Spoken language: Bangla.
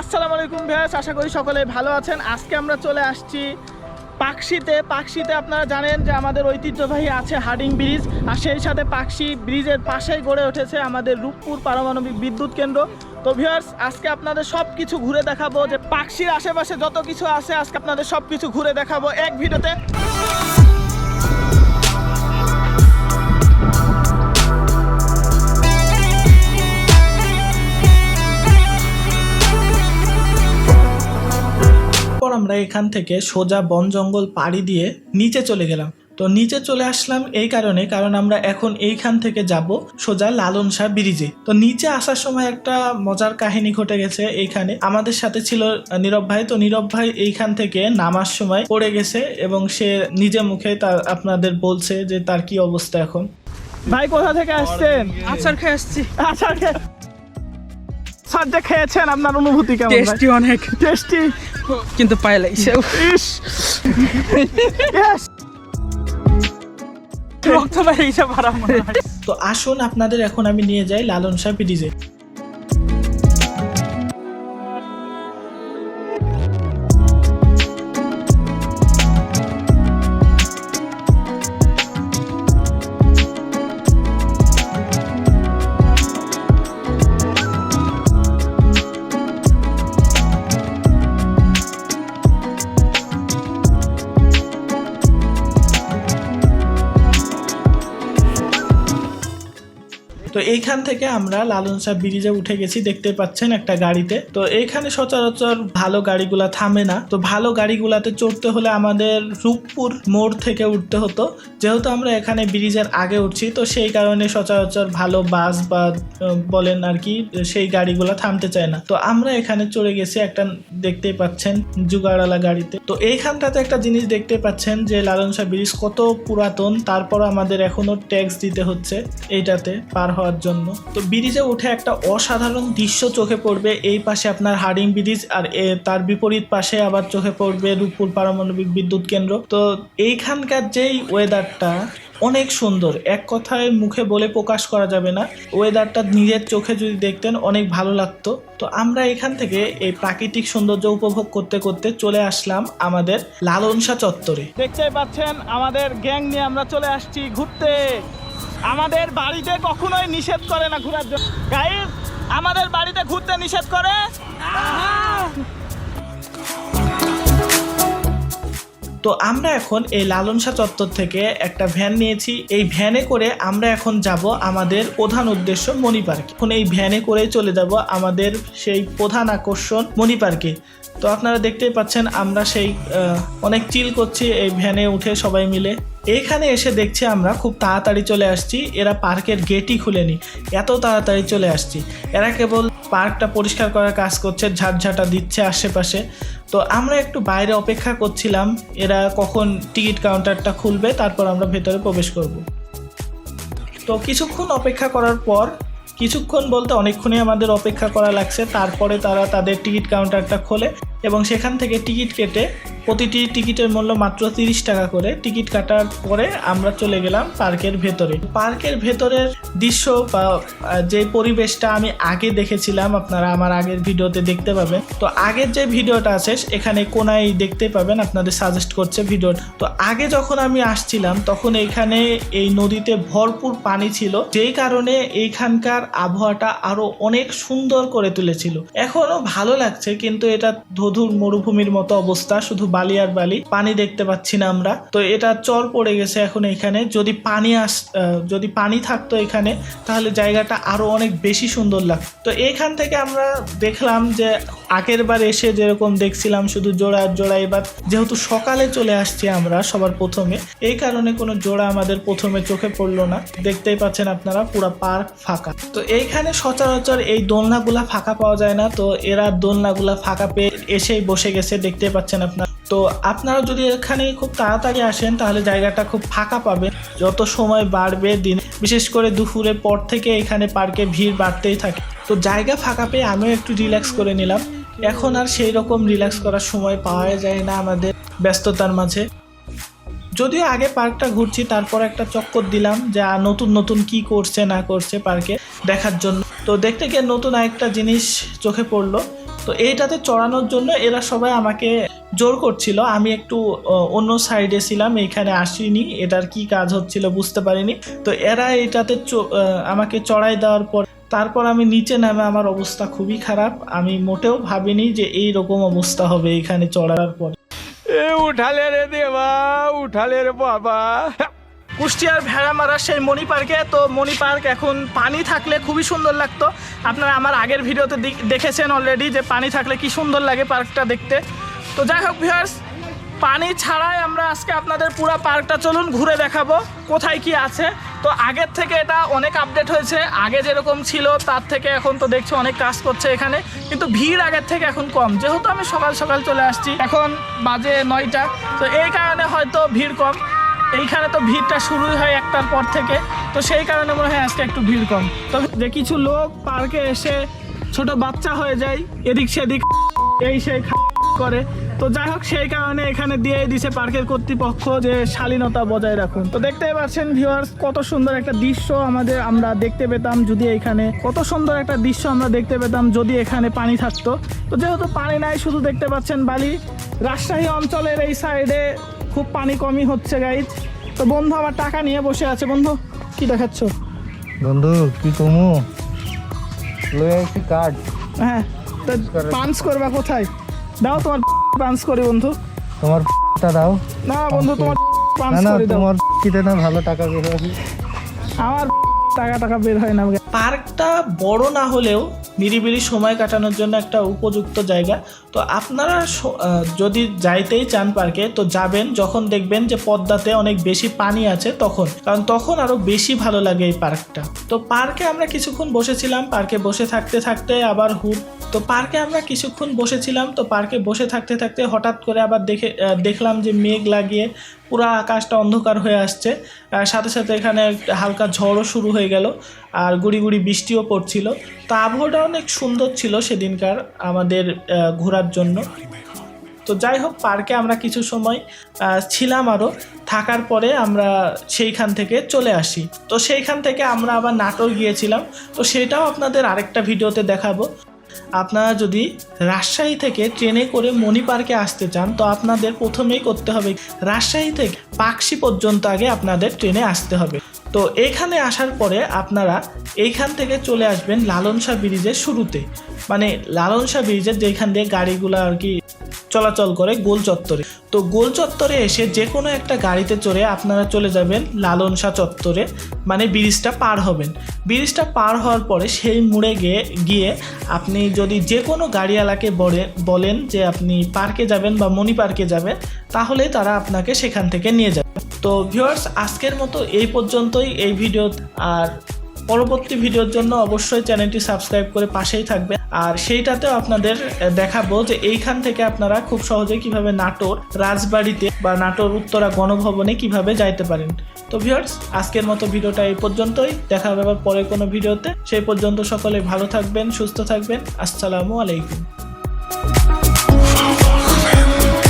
আসসালামু আলাইকুম ভ্যাস আশা করি সকলে ভালো আছেন। আজকে আমরা চলে আসছি পাকশিতে। পাকশিতে আপনারা জানেন যে আমাদের ঐতিহ্যবাহী আছে হার্ডিং ব্রিজ, আর সেই সাথে পাকশি ব্রিজের পাশেই গড়ে উঠেছে আমাদের রূপপুর পারমাণবিক বিদ্যুৎ কেন্দ্র। তো ভিউয়ার্স, আজকে আপনাদের সব কিছু ঘুরে দেখাবো যে পাকশির আশেপাশে যত কিছু আছে, আজকে আপনাদের সব কিছু ঘুরে দেখাবো এক ভিডিওতে। আমরা এখান থেকে সোজা বন জঙ্গল পাড়ি দিয়ে নিচে চলে গেলাম। তো নিচে চলে আসলাম এই কারণে কারণ আমরা এখন এইখান থেকে যাব সোজা লালন শাহ ব্রিজে। তো নিচে আসার সময় একটা মজার কাহিনী ঘটে গেছে এইখানে। আমাদের সাথে ছিল নীরব ভাই। তো নীরব ভাই এইখান থেকে নামার সময় পড়ে গেছে এবং সে নিজে মুখে তার আপনাদের বলছে যে তার কি অবস্থা এখন। ভাই কোথা থেকে আসছেন? আচার খেয়ে আসছি। আচ্ছা যে খেয়েছেন আপনার অনুভূতি কেমন টেস্টি অনেক। টেস্টি কিন্তু পায়ে লাগছে ইস! রক্ত বাইরে হিসাব আরাম তো আসুন আপনাদের এখন আমি নিয়ে যাই লালন সাহেব ব্রিজে এইখান থেকে আমরা লালন শাহ ব্রিজে উঠে গেছি, দেখতে পাচ্ছেন একটা গাড়িতে। তো এইখানে সচরাচর ভালো গাড়িগুলা থামে না। তো ভালো গাড়িগুলাতে চড়তে হলে আমাদের রূপপুর মোড় থেকে উঠতে হতো। যেহেতু আমরা এখানে ব্রিজের আগে উঠছি, তো সেই কারণে সচরাচর ভালো বাস বা বলেন আর কি, সেই গাড়িগুলা থামতে চায় না। তো আমরা এখানে চড়ে গেছি একটা, দেখতেই পাচ্ছেন, জুগাড়ালা গাড়িতে। তো এইখানটাতে একটা জিনিস দেখতে পাচ্ছেন যে লালন শাহ ব্রিজ কত পুরাতন তারপর আমাদের এখনও ট্যাক্স দিতে হচ্ছে এইটাতে, পার হওয়ার জন্য। তো ব্রিজে উঠে একটা অসাধারণ দৃশ্য চোখে পড়বে। এই পাশে আপনার হারিং ব্রিজ আর তার বিপরীত পাশে আবার চোখে পড়বে রূপপুর পারমাণবিক বিদ্যুৎ কেন্দ্র। তো এইখানকার যেই ওয়েদারটা অনেক সুন্দর। এক কথায় মুখে বলে প্রকাশ করা যাবে না। ওয়েদারটা নিজের চোখে যদি দেখতেন অনেক ভালো লাগতো। তো আমরা এখান থেকে এই প্রাকৃতিক সৌন্দর্য উপভোগ করতে করতে চলে আসলাম আমাদের লালনসা চত্বরে। দেখতেই পাচ্ছেন আমাদের গ্যাং নিয়ে আমরা চলে আসছি ঘুরতে। আমাদের বাড়িতে কখনোই নিষেধ করে না ঘোরার জন্য। গাইজ আমাদের বাড়িতে ঘুরতে নিষেধ করে? তো আমরা এখন এই লালনসা চত্বর থেকে একটা ভ্যান নিয়েছি। এই ভ্যানে করে আমরা এখন যাব আমাদের প্রধান উদ্দেশ্য মণি পার্কে। এখন এই ভ্যানে করে চলে যাব আমাদের সেই প্রধান আকর্ষণ মণি পার্কে। তো আপনারা দেখতেই পাচ্ছেন আমরা সেই অনেক চিল করছি এই ভ্যানে উঠে সবাই মিলে। এইখানে এসে দেখছি আমরা, খুব তাড়াতাড়ি চলে আসছি। এরা পার্কের গেটই খুলেনি। এত তাড়াতাড়ি চলে আসছি। এরা কেবল পার্কটা পরিষ্কার করার কাজ করছে, ঝাঁটঝাঁটা দিচ্ছে আশেপাশে। তো আমরা একটু বাইরে অপেক্ষা করছিলাম, এরা কখন টিকিট কাউন্টারটা খুলবে, তারপর আমরা ভেতরে প্রবেশ করব। তো কিছুক্ষণ অপেক্ষা করার পর, কিছুক্ষণ বলতে অনেকক্ষণই আমাদের অপেক্ষা করা লাগছে, তারপরে তারা তাদের টিকিট কাউন্টারটা খোলে। এবং সেখান থেকে টিকিট কেটে প্রতিটি টিকিটের মূল্য মাত্র তিরিশ টাকা করে টিকিট কাটার পরে আমরা চলে গেলাম পার্কের ভেতরে। পার্কের ভেতরের দৃশ্য বা যে পরিবেশটা আমি আগে দেখেছিলাম, আপনারা আমার আগের ভিডিওতে দেখতে পাবেন। তো আগের যে ভিডিওটা আছে, এখানে কোনায় দেখতে পাবেন, আপনাদের সাজেস্ট করছে ভিডিও তো আগে যখন আমি আসছিলাম, তখন এইখানে এই নদীতে ভরপুর পানি ছিল, যেই কারণে এইখানকার আবহাওয়াটা আরও অনেক সুন্দর করে তুলেছিল। এখনও ভালো লাগছে, কিন্তু এটা ধধুর মরুভূমির মতো অবস্থা, শুধু বালি আর বালি, পানি দেখতে পাচ্ছি না আমরা। তো এটা চর পড়ে গেছে এখন এখানে। যদি পানি আস যদি পানি থাকতো এখানে, তাহলে জায়গাটা আরও অনেক বেশি সুন্দর লাগতো। তো এইখান থেকে আমরা দেখলাম যে আগের বার এসে যেরকম দেখছিলাম শুধু জোড়া জোড়া, এবার যেহেতু সকালে চলে আসছি আমরা সবার প্রথমে, এই কারণে কোনো জোড়া আমাদের প্রথমে চোখে পড়ল না। দেখতেই পাচ্ছেন আপনারা, পুরো পার্ক ফাঁকা। তো এইখানে সচরাচর এই দোলনাগুলা ফাঁকা পাওয়া যায় না। তো এরা দোলনাগুলা ফাঁকা পেয়ে এসেই বসে গেছে দেখতে পাচ্ছেন আপনার। তো আপনারা যদি এখানে খুব তাড়াতাড়ি আসেন, তাহলে জায়গাটা খুব ফাঁকা পাবেন। যত সময় বাড়বে দিন, বিশেষ করে দুপুরের পর থেকে এখানে পার্কে ভিড় বাড়তেই থাকে। তো জায়গা ফাঁকা পেয়ে আমিও একটু রিল্যাক্স করে নিলাম। এখন আর সেই রকম রিল্যাক্স করার সময় পাওয়া যায় না আমাদের ব্যস্ততার মাঝে। যদিও আগে পার্কটা ঘুরছি, তারপর একটা চক্কর দিলাম যে নতুন নতুন কি করছে, না করছে পার্কে। দেখার জন্য। তো দেখতে গিয়ে নতুন আরেকটা জিনিস চোখে পড়ল। তো এইটাতে চড়ানোর জন্য এরা সবাই আমাকে জোর করছিল। আমি একটু অন্য সাইডে ছিলাম এইখানে আসিনি। এটার কি কাজ হচ্ছিল বুঝতে পারিনি। তো এরা এটাতে আমাকে চড়াই দেওয়ার পর, তারপর আমি নিচে নামে আমার অবস্থা খুবই খারাপ। আমি মোটেও ভাবিনি যে এই রকম অবস্থা হবে এখানে চড়ার পর। এ, উঠালে রে দেবা, উঠালে রে বাবা। কুষ্টিয়ার ভেড়ামারা সেই মণি পার্কে। তো মণি পার্ক এখন পানি থাকলে খুবই সুন্দর লাগতো। আপনারা আমার আগের ভিডিওতে দেখেছেন অলরেডি যে পানি থাকলে কি সুন্দর লাগে পার্কটা দেখতে। তো যাই হোক ভিউয়ার্স পানি ছাড়াই আমরা আজকে আপনাদের পুরো পার্কটা চলুন ঘুরে দেখাবো, কোথায় কি আছে। তো আগের থেকে এটা অনেক আপডেট হয়েছে, আগে যেরকম ছিল তার থেকে এখন তো দেখছি অনেক কাজ করছে এখানে। কিন্তু ভিড় আগের থেকে এখন কম। যেহেতু আমি সকাল সকাল চলে আসছি, এখন বাজে নয়টা, তো এই কারণে হয়তো ভিড় কম। এইখানে তো ভিড়টা শুরুই হয় একটার পর থেকে। তো সেই কারণে মনে হয় আজকে একটু ভিড় কম। তো যে কিছু লোক পার্কে এসে ছোট বাচ্চা হয়ে যায়, এদিক সেদিক এই সেই করে। তো যাই হোক, সেই কারণে এখানে দিয়ে দিছে পার্কের কর্তৃপক্ষ যে শালীনতা বজায় রাখুন। তো দেখতেই পাচ্ছেন ভিউয়ার্স কত সুন্দর একটা দৃশ্য আমাদের আমরা দেখতে পেতাম যদি এখানে, কত সুন্দর একটা দৃশ্য আমরা দেখতে পেতাম যদি এখানে পানি থাকতো। তো যেহেতু পানি নাই, শুধু দেখতে পাচ্ছেন বালি। রাজশাহী অঞ্চলের এই সাইডে খুব পানি কমই হচ্ছে গাইজ তো বন্ধু আমার টাকা নিয়ে বসে আছে। বন্ধু কি দেখাচ্ছ? বন্ধু কি কমু? লয়ে একটি কার্ড হ্যাঁ তো পাঞ্চ করবা কোথায়? দাও তোমার পাঞ্চ করি বন্ধু। তোমার টা দাও। না বন্ধু তোমার পাঞ্চ না করে দাও। তোমার কিতে না ভালো টাকা বের হবে আমার টাকা টাকা বের হয় না। পার্কটা বড় না হলেও নিরিবিলি সময় কাটানোর জন্য একটা উপযুক্ত জায়গা। তো আপনারা যদি যাইতেই চান পার্কে, তো যাবেন, যখন দেখবেন যে পদ্মাতে অনেক বেশি পানি আছে তখন, কারণ তখন আরও বেশি ভালো লাগে এই পার্কটা। তো পার্কে আমরা কিছুক্ষণ বসেছিলাম, পার্কে বসে থাকতে থাকতে আবার হুট তো পার্কে আমরা কিছুক্ষণ বসেছিলাম, তো পার্কে বসে থাকতে থাকতে হঠাৎ করে আবার দেখে দেখলাম যে মেঘ লাগিয়ে পুরো আকাশটা অন্ধকার হয়ে আসছে। সাথে সাথে এখানে হালকা ঝড়ও শুরু হয়ে গেল আর গুড়ি গুড়ি বৃষ্টিও পড়ছিল। তা আবহাওয়াটা অনেক সুন্দর ছিল সেদিনকার আমাদের ঘোরার জন্য। তো যাই হোক, পার্কে আমরা কিছু সময় ছিলাম আরও থাকার পরে আমরা সেইখান থেকে চলে আসি। তো সেইখান থেকে আমরা আবার নাটোর গিয়েছিলাম। তো সেটাও আপনাদের আরেকটা ভিডিওতে দেখাবো। আপনারা যদি রাজশাহী থেকে ট্রেনে করে মণি পার্কে আসতে চান, তো আপনাদের প্রথমেই করতে হবে রাজশাহী থেকে পাকশি পর্যন্ত আগে আপনাদের ট্রেনে আসতে হবে। তো এখানে আসার পরে আপনারা এইখান থেকে চলে আসবেন লালন শাহ ব্রিজের শুরুতে। মানে লালন শাহ ব্রিজের যেখান দিয়ে গাড়িগুলো আর কি চলাচল করে গোল চত্বরে। তো গোল চত্বরে এসে যে কোনো একটা গাড়িতে চড়ে আপনারা চলে যাবেন লালন শাহ চত্বরে মানে ব্রিজটা পার হবেন। ব্রিজটা পার হওয়ার পরে সেই মুড়ে গিয়ে গিয়ে আপনি যদি যে কোনো গাড়িওয়ালাকে বলে, বলেন যে আপনি পার্কে যাবেন বা মণি পার্কে যাবেন, তাহলে তারা আপনাকে সেখান থেকে নিয়ে যাবে। তো ভিউয়ার্স, আজকের মতো এই পর্যন্তই। এই ভিডিও আর পরবর্তী ভিডিওর জন্য অবশ্যই চ্যানেলটি সাবস্ক্রাইব করে পাশেই থাকবে আর সেইটাতেও আপনাদের দেখাবো যে এইখান থেকে আপনারা খুব সহজে কীভাবে নাটোর, রাজবাড়িতে বা নাটোর উত্তরা গণভবনে কীভাবে যাইতে পারেন। তো ভিউয়ার্স, আজকের মতো ভিডিওটা এই পর্যন্তই। দেখা হবে আবার পরে কোনো ভিডিওতে। সেই পর্যন্ত সকলে ভালো থাকবেন, সুস্থ থাকবেন। আসসালামু আলাইকুম।